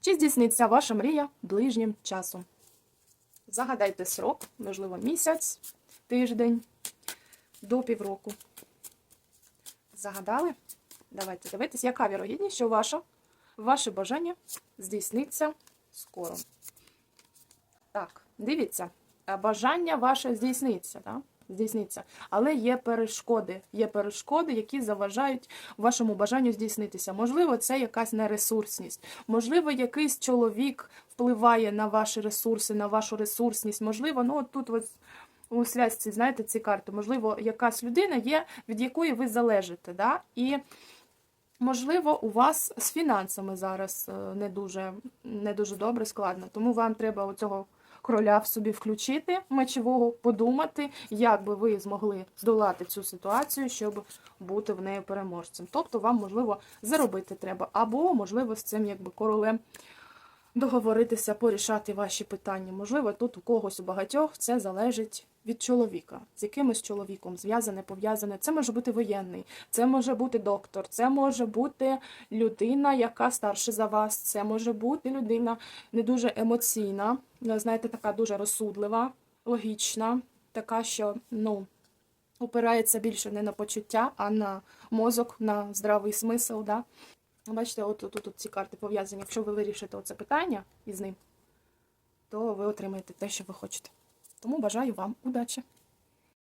Чи здійсниться ваша мрія ближнім часом? Загадайте срок, можливо, місяць, тиждень, до півроку. Загадали? Давайте дивитись, яка вірогідність, що ваша, ваше бажання здійсниться скоро. Так, дивіться, бажання ваше здійсниться, так? Здійсниться. Але є перешкоди. Є перешкоди, які заважають вашому бажанню здійснитися. Можливо, це якась нересурсність. Можливо, якийсь чоловік впливає на ваші ресурси, на вашу ресурсність. Можливо, ну от тут ось у зв'язці, знаєте, ці карти. Можливо, якась людина є, від якої ви залежите. Да? І Можливо, у вас з фінансами зараз е, не дуже, не дуже добре, складно. Тому вам треба оцього кроля в собі включити мечового, подумати, як би ви змогли здолати цю ситуацію, щоб бути в неї переможцем. Тобто вам, можливо, заробити треба, або, можливо, з цим якби королем договоритися, порішати ваші питання. Можливо, тут у когось у багатьох це залежить від чоловіка, з якимось чоловіком зв'язане, пов'язане. Це може бути воєнний, це може бути доктор, це може бути людина, яка старше за вас, це може бути людина не дуже емоційна, знаєте, така дуже розсудлива, логічна, така, що ну. Опирається більше не на почуття, а на мозок, на здравий смисл. Да? Бачите, от тут, ці карти пов'язані. Якщо ви вирішите оце питання із ним, то ви отримаєте те, що ви хочете. Тому бажаю вам удачі!